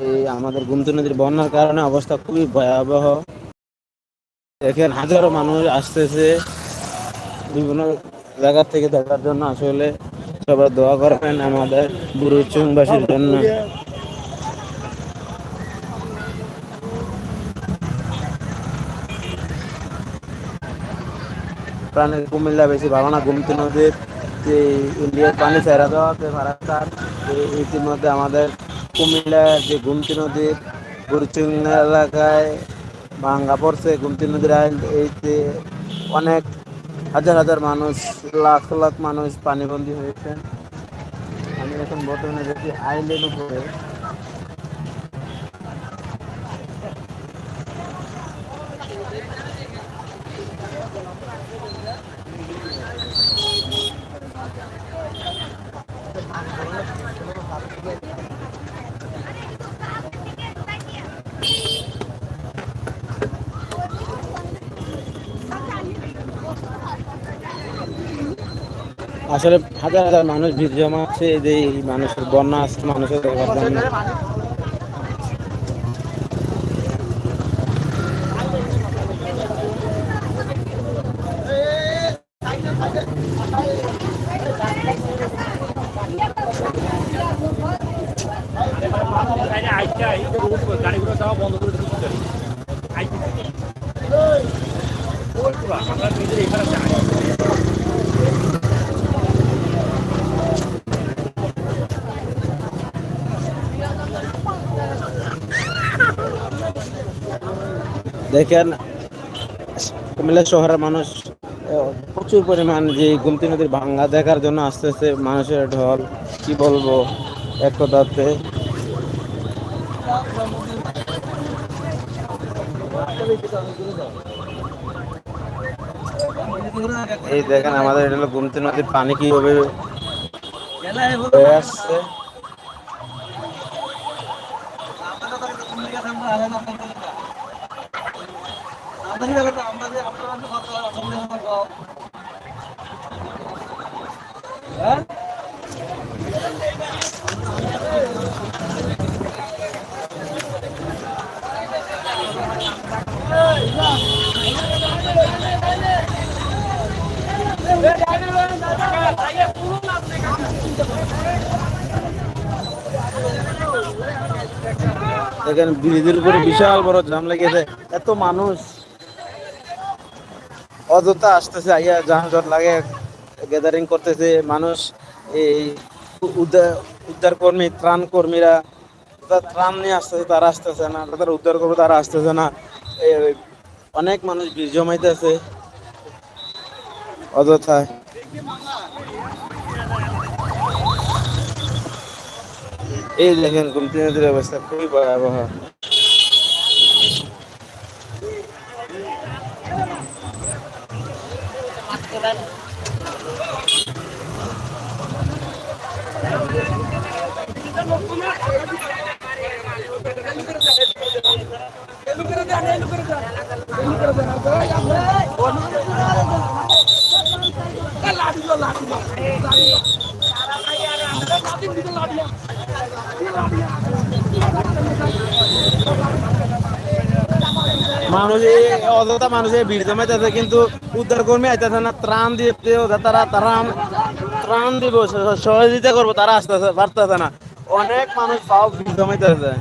এই আমাদের গুমতি নদীর বন্যার কারণে অবস্থা খুবই ভয়াবহ। এখানে হাজারো মানুষ আসতেছে বিভিন্ন জায়গা থেকে দেখার জন্য। আসলে সবাই দোয়া করবেন আমাদের বুড়িচুংবাসীর জন্য। প্রাণের কুমিল্লা বেশি ভালো না, গুমতি নদীর। যে ইন্ডিয়ার পানি ছেড়া দেওয়াতে তার ইতিমধ্যে আমাদের কুমিল্লা যে গুমতি নদীর গুরুচিং এলাকায় ভাঙ্গা পড়ছে, গুমতি নদীর আইন এইতে অনেক হাজার হাজার মানুষ, লাখ লাখ মানুষ পানিবন্দী হয়েছেন। আমি এখন বর্তমানে দেখি আইলের উপরে আসলে হাজার হাজার মানুষ ভিড় জমা আছে যে মানুষের বন্যা আসছে, মানুষের গাড়িগুলো যাওয়া বন্ধ করে আমরা নিজের এখানে দেখেন, কুমিল্লা শহরের মানুষ প্রচুর পরিমাণ যে গুমতি নদীর ভাঙ্গা দেখার জন্য আসতেছে মানুষের ঢল, কি বলব, এক কথাতে। এই দেখেন, আমাদের এটা গুমতি নদীর পানি কীভাবে আসছে। দেখেন ব্রিজের উপরে বিশাল বড় জাম লেগেছে এত মানুষ। অযথা আসতেছে, আইয়া যানজট লাগে গ্যাদারিং করতেছে মানুষ, এই উদ্ধার উদ্ধার কর্মী ত্রাণ কর্মীরা তারা ত্রাণ নিয়ে আসতেছে, তারা আসতেছে না তারা উদ্ধার করবে, তারা আসতেছে না। অনেক মানুষ ভিড় জমাইতেছে। অযথায় এই দেখেন গুমতি নদীর অবস্থা খুবই ভয়াবহ। দেন লাঠিয়া মানুষ, অযথা মানুষের ভিড় জমাইতেছে, কিন্তু উদ্ধার কর্মী আইতেছে না, ত্রাণ দিতে তারা তারা ত্রাণ দিব সহযোগিতা করব, তারা আসতেছে, পারতেছে না। অনেক মানুষ পাও ভিড় জমাইতেছে।